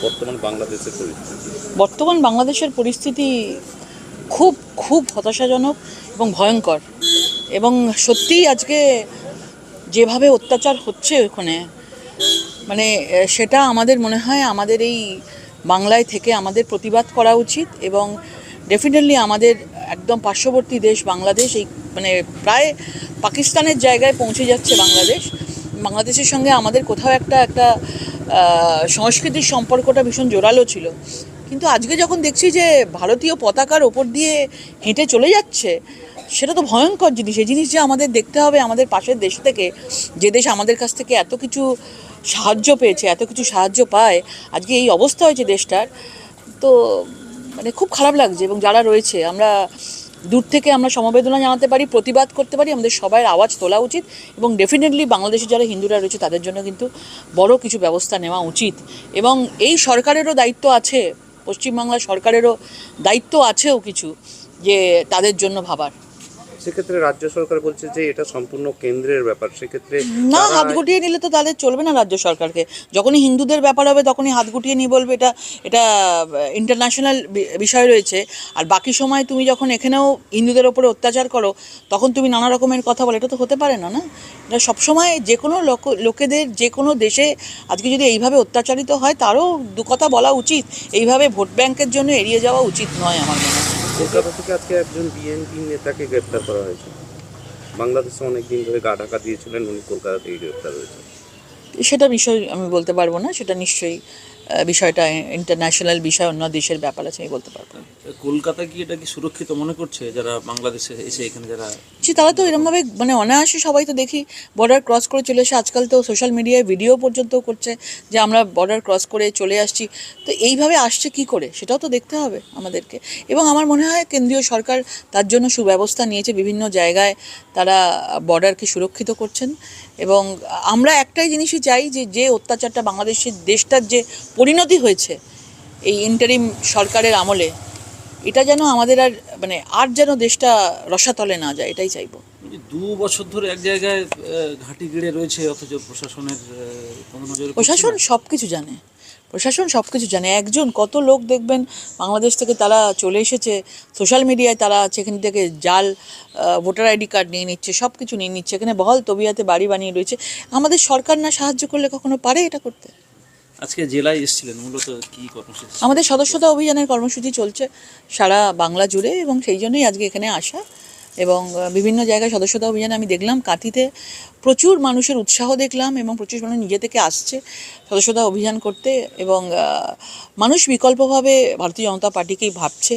বর্তমান বাংলাদেশের পরিস্থিতি? বর্তমান বাংলাদেশের পরিস্থিতি খুব খুব হতাশাজনক এবং ভয়ঙ্কর। এবং সত্যিই আজকে যেভাবে অত্যাচার হচ্ছে ওখানে মানে সেটা আমাদের মনে হয় আমাদের এই বাংলায় থেকে আমাদের প্রতিবাদ করা উচিত এবং ডেফিনেটলি আমাদের একদম পার্শ্ববর্তী দেশ বাংলাদেশ, এই মানে প্রায় পাকিস্তানের জায়গায় পৌঁছে যাচ্ছে বাংলাদেশ। বাংলাদেশের সঙ্গে আমাদের কোথাও একটা একটা সংস্কৃতির সম্পর্কটা ভীষণ জোরালো ছিল। কিন্তু আজকে যখন দেখছি যে ভারতীয় পতাকার ওপর দিয়ে হেঁটে চলে যাচ্ছে, সেটা তো ভয়ঙ্কর জিনিস। এই জিনিস যে আমাদের দেখতে হবে আমাদের পাশের দেশ থেকে, যে দেশ আমাদের কাছ থেকে এত কিছু সাহায্য পেয়েছে, এত কিছু সাহায্য পায়, আজকে এই অবস্থা হয়েছে দেশটার। তো মানে খুব খারাপ লাগছে এবং যারা রয়েছে, আমরা দূর থেকে আমরা সমবেদনা জানাতে পারি, প্রতিবাদ করতে পারি, আমাদের সবাই আওয়াজ তোলা উচিত এবং ডেফিনেটলি বাংলাদেশে যারা হিন্দুরা রয়েছে তাদের জন্য কিন্তু বড় কিছু ব্যবস্থা নেওয়া উচিত। এবং এই সরকারেরও দায়িত্ব আছে পশ্চিমবাংলা সরকারেরও দায়িত্ব আছেও কিছু যে তাদের জন্য ভাবার। সেক্ষেত্রে রাজ্য সরকার বলছে যে এটা সম্পূর্ণ কেন্দ্রের ব্যাপার। সেক্ষেত্রে না হাত গুটিয়ে নিলে তো তাদের চলবে না রাজ্য সরকারকে। যখনই হিন্দুদের ব্যাপার হবে তখনই হাত গুটিয়ে নিয়ে বলবে এটা এটা ইন্টারন্যাশনাল বিষয় রয়েছে। আর বাকি সময় তুমি যখন এখানেও হিন্দুদের ওপরে অত্যাচার করো তখন তুমি নানা রকমের কথা বলো। এটা তো হতে পারে না না? এটা সবসময় যে কোনো লোক লোকেদের যে কোনো দেশে আজকে যদি এইভাবে অত্যাচারিত হয় তারও দু কথা বলা উচিত। এইভাবে ভোট ব্যাংকের জন্য এড়িয়ে যাওয়া উচিত নয় আমার মনে হয়। কলকাতা থেকে আজকে একজন বিএনপি নেতাকে গ্রেপ্তার করা হয়েছে। বাংলাদেশে অনেক দিন ধরে গা ঢাকা দিয়েছিলেন, উনি কলকাতা থেকে গ্রেপ্তার হয়েছে সেটা বিষয় আমি বলতে পারব না, সেটা নিশ্চয়ই বিষয়টা ইন্টারন্যাশনাল বিষয় অন্য দেশের ব্যাপার আছে আমি বলতে পারব কলকাতা কি এটা কি সুরক্ষিত মনে করছে যারা বাংলাদেশে এসে এখানে যারা জি তারা তো এরমভাবে মানে অনায়াসে সবাই তো দেখি বর্ডার ক্রস করে চলে এসে আজকাল তো সোশ্যাল মিডিয়ায় ভিডিও পর্যন্ত করছে যে আমরা বর্ডার ক্রস করে চলে আসছি। তো এইভাবে আসছে কি করে? সেটাও তো দেখতে হবে আমাদেরকে। এবং আমার মনে হয় কেন্দ্রীয় সরকার তার জন্য সুব্যবস্থা নিয়েছে বিভিন্ন জায়গায় তারা বর্ডারকে সুরক্ষিত করছেন। এবং আমরা একটাই জিনিসই চাই যে যে অত্যাচারটা বাংলাদেশের দেশটার যে পরিণতি হয়েছে এই ইন্টারিম সরকারের আমলে এটা যেন আমাদের আর মানে আর যেন দেশটা রসাতলে না যায় এটাই চাইব। দু বছর ধরে এক জায়গায় ঘাঁটি গিড়ে রয়েছে অথচ প্রশাসনের প্রশাসন সব কিছু জানে প্রশাসন সব কিছু জানে। একজন কত লোক দেখবেন বাংলাদেশ থেকে তারা চলে এসেছে সোশ্যাল মিডিয়ায় তারা সেখান থেকে জাল ভোটার আইডি কার্ড নিয়ে নিচ্ছে সব কিছু নিয়ে নিচ্ছে এখানে বহল তবিয়াতে বাড়ি বানিয়ে রয়েছে। আমাদের সরকার না সাহায্য করলে কখনো পারে এটা করতে? আজকে জেলায় এসেছিলেন, মূলত কি কর্মসূচি আমাদের সদস্যতা অভিযানের কর্মসূচি চলছে সারা বাংলা জুড়ে এবং সেই জন্যই আজকে এখানে আসা এবং বিভিন্ন জায়গায় সদস্যতা অভিযানে আমি দেখলাম, কাঁথিতে প্রচুর মানুষের উৎসাহ দেখলাম এবং প্রচুর মানুষ নিজে থেকে আসছে সদস্যতা অভিযান করতে এবং মানুষ বিকল্পভাবে ভারতীয় জনতা পার্টিকেই ভাবছে।